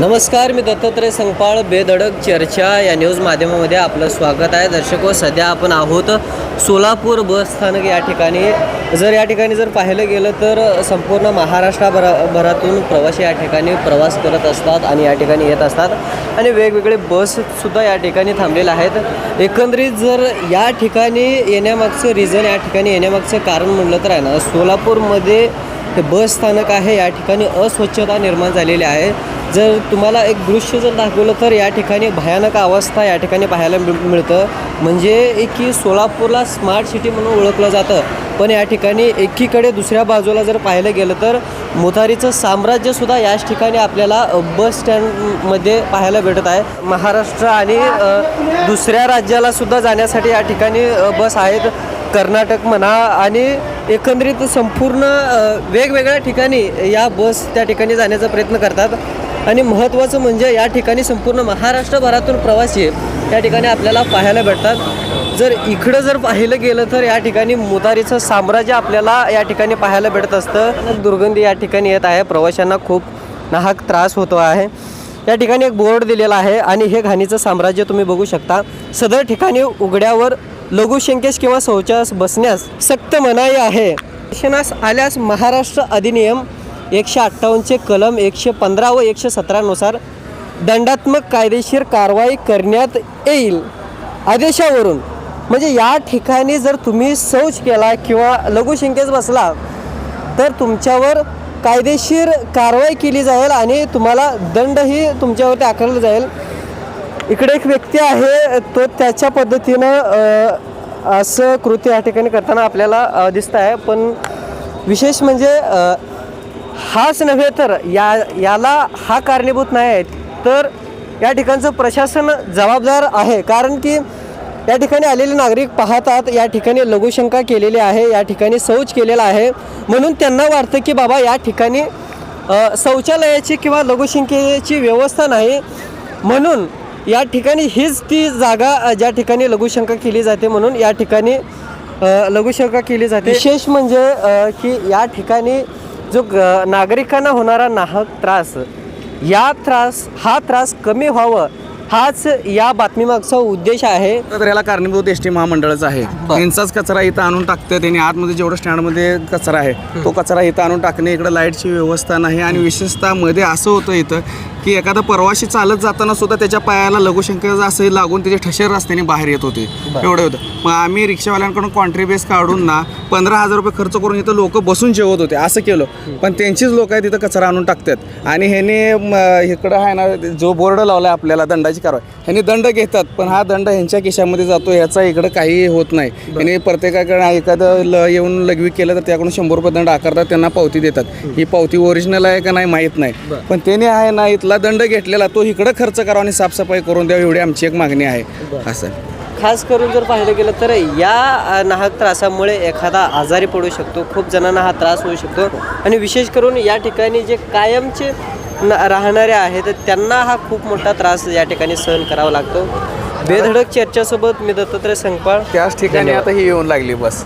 नमस्कार मी दत्तात्रय संगपाळ बेधडक चर्चा या न्यूज माध्यमामध्ये आपलं स्वागत आहे. दर्शको सध्या आपण आहोत सोलापूर बस स्थानक या ठिकाणी. जर या ठिकाणी जर पाहिलं गेलं तर संपूर्ण महाराष्ट्राभरा भरातून प्रवासी या ठिकाणी प्रवास करत असतात आणि या ठिकाणी येत असतात. आणि वेगवेगळे बससुद्धा या ठिकाणी थांबलेले आहेत. एकंदरीत जर या ठिकाणी येण्यामागचं रिझन या ठिकाणी येण्यामागचं कारण म्हणलं तर आहे ना सोलापूरमध्ये हे बस स्थानक आहे. या ठिकाणी अस्वच्छता निर्माण झालेली आहे. जर तुम्हाला एक दृश्य जर दाखवलं तर या ठिकाणी भयानक अवस्था या ठिकाणी पाहायला मिळ मिळतं. म्हणजे एक की सोलापूरला स्मार्ट सिटी म्हणून ओळखलं जातं. पण या ठिकाणी एकीकडे दुसऱ्या बाजूला जर पाहिलं गेलं तर मोतारीचं साम्राज्यसुद्धा याच ठिकाणी आपल्याला बस स्टँडमध्ये पाहायला भेटत आहे. महाराष्ट्र आणि दुसऱ्या राज्यालासुद्धा जाण्यासाठी या ठिकाणी बस आहेत. कर्नाटक म्हणा आणि एकंदरीत संपूर्ण वेगवेगळ्या ठिकाणी या बस त्या ठिकाणी जाण्याचा प्रयत्न करतात. आणि महत्त्वाचं म्हणजे या ठिकाणी संपूर्ण महाराष्ट्रभरातून प्रवासी त्या ठिकाणी आपल्याला पाहायला भेटतात. जर इकडं जर पाहिलं गेलं तर या ठिकाणी मुतारीचं साम्राज्य आपल्याला या ठिकाणी पाहायला भेटत असतं. दुर्गंधी या ठिकाणी येत आहे. प्रवाशांना खूप नाहक त्रास होतो आहे. या ठिकाणी एक बोर्ड दिलेला आहे आणि हे घाणीचं साम्राज्य तुम्ही बघू शकता. सदर ठिकाणी उघड्यावर लघुशंकेश किंवा शौचास बसण्यास सक्त मनाई आहे. निदर्शनास आल्यास महाराष्ट्र अधिनियम एकशे अठ्ठावन्नचे कलम एकशे पंधरा व एकशे सतरानुसार दंडात्मक कायदेशीर कारवाई करण्यात येईल. आदेशावरून म्हणजे या ठिकाणी जर तुम्ही शौच केला किंवा लघुशंकेत बसला तर तुमच्यावर कायदेशीर कारवाई केली जाईल आणि तुम्हाला दंडही तुमच्यावरती आकारला जाईल. इकडे एक व्यक्ती आहे तो त्याच्या पद्धतीनं असं कृती या ठिकाणी करताना आपल्याला दिसत आहे. पण विशेष म्हणजे हाच नव्हे तर या याला हा कारणीभूत नाही आहे. तर या ठिकाणचं प्रशासन जबाबदार आहे. कारण की या ठिकाणी आलेले नागरिक पाहतात या ठिकाणी लघुशंका केलेली आहे या ठिकाणी शौच केलेला आहे. म्हणून त्यांना वाटतं की बाबा या ठिकाणी शौचालयाची किंवा लघुशंकेची व्यवस्था नाही. म्हणून या ठिकाणी हीच ती जागा ज्या ठिकाणी लघुशंका केली जाते म्हणून या ठिकाणी लघुशंका केली जाते. विशेष म्हणजे की या ठिकाणी जो ग- नागरिकांना होणारा नाहक त्रास या त्रास हा त्रास कमी व्हावं हाच या बातमीमागचा उद्देश आहे. तर याला कारणीभूत एस टी महामंडळच आहे. यांचाच कचरा इथं आणून टाकतं त्यांनी. आतमध्ये जेवढं स्टँडमध्ये कचरा आहे तो कचरा इथं आणून टाकणे. इकडं लाईटची व्यवस्था नाही आणि विशेषतः मध्ये असं होतं इथं की एखादा प्रवासी चालत जाताना सुद्धा त्याच्या पायाला लघुशंकर असं लागून त्याचे ठसे रस्त्याने बाहेर येत होते. एवढं होतं. मग आम्ही रिक्षावाल्यांकडून कॉन्ट्री बेस काढून ना पंधरा हजार रुपये खर्च करून इथं लोक बसून जेवत होते. असं केलं. पण त्यांचीच लोक आहेत इथं कचरा आणून टाकतात. आणि ह्याने इकडं आहे ना जो बोर्ड लावला आपल्याला दंडाची कारवाई. ह्यांनी दंड घेतात पण हा दंड ह्यांच्या खिशामध्ये जातो ह्याचा इकडं काही होत नाही. ह्यांनी प्रत्येकाकडे एखादं ल येऊन लघवी केलं तर त्याकडून शंभर रुपये दंड आकारतात त्यांना पावती देतात. ही पावती ओरिजिनल आहे का नाही माहीत नाही. पण त्याने आहे ना इथला दंड घेतलेला तो इकडं खर्च करावा आणि साफसफाई करून द्यावी एवढी आमची एक मागणी आहे. असं. खास करून जर पाहिलं गेलं तर या नाहक त्रासामुळे एखादा आजारी पडू शकतो खूप जणांना हा त्रास होऊ शकतो आणि विशेष करून या ठिकाणी जे कायमचे राहणारे आहेत त्यांना हा खूप मोठा त्रास या ठिकाणी सहन करावा लागतो. बेधडक चर्चासोबत मी दत्तात्रय संगपाळ. त्याच ठिकाणी. आता ही येऊन लागली बस.